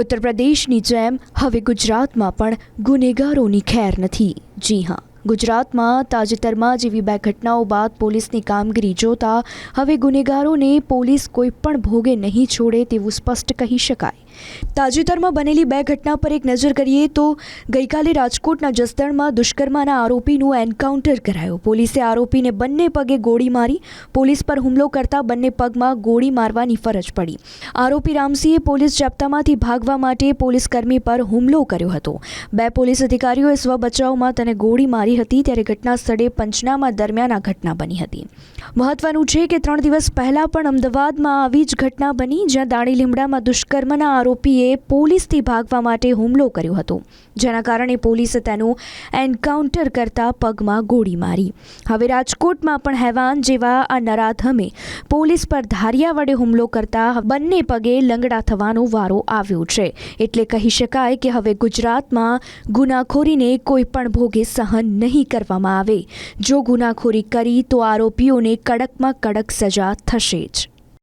ઉત્તર પ્રદેશની જેમ હવે ગુજરાતમાં પણ ગુનેગારોની ખેર નથી. જી હા, ગુજરાતમાં તાજેતરમાં જેવી બે ઘટનાઓ બાદ પોલીસની કામગીરી જોતા હવે ગુનેગારોને પોલીસ કોઈ પણ ભોગે નહીં છોડે તેવું સ્પષ્ટ કહી શકાય. તાજેતરમાં બનેલી બે ઘટના પર એક નજર કરીએ તો ગઈકાલે રાજકોટના જસદણમાં દુષ્કર્મના આરોપીનું એન્કાઉન્ટર કરાયો. પોલીસે આરોપીને બંને પગે ગોળી મારી, પોલીસ પર હુમલો કરતા બંને પગમાં ગોળી મારવાની ફરજ પડી. આરોપી રામસિંહે પોલીસ જાપ્તામાંથી ભાગવા માટે પોલીસ કર્મી પર હુમલો કર્યો હતો. બે પોલીસ અધિકારીઓએ સ્વ બચાવમાં તેને ગોળી મારી હતી ત્યારે ઘટના સ્થળે પંચનામા દરમિયાન આ ઘટના બની હતી. મહત્વનું છે કે ત્રણ દિવસ પહેલાં પણ અમદાવાદમાં આવી જ ઘટના બની, જ્યાં દાણી લીમડામાં દુષ્કર્મના આરોપીએ પોલીસથી ભાગવા માટે હુમલો કર્યો હતો. જેના કારણે પોલીસે તેનું એન્કાઉન્ટર કરતા પગમાં ગોળી મારી. હવે રાજકોટમાં પણ હેવાન જેવા આ નરાધમે પોલીસ પર ધારિયા વડે હુમલો કરતા બંને પગે લંગડા થવાનો વારો આવ્યો છે. એટલે કહી શકાય કે હવે ગુજરાતમાં ગુનાખોરીને કોઈ પણ ભોગે સહન નહીં કરવામાં આવે. જો ગુનાખોરી કરી તો આરોપીઓને કડકમાં કડક સજા થશે જ.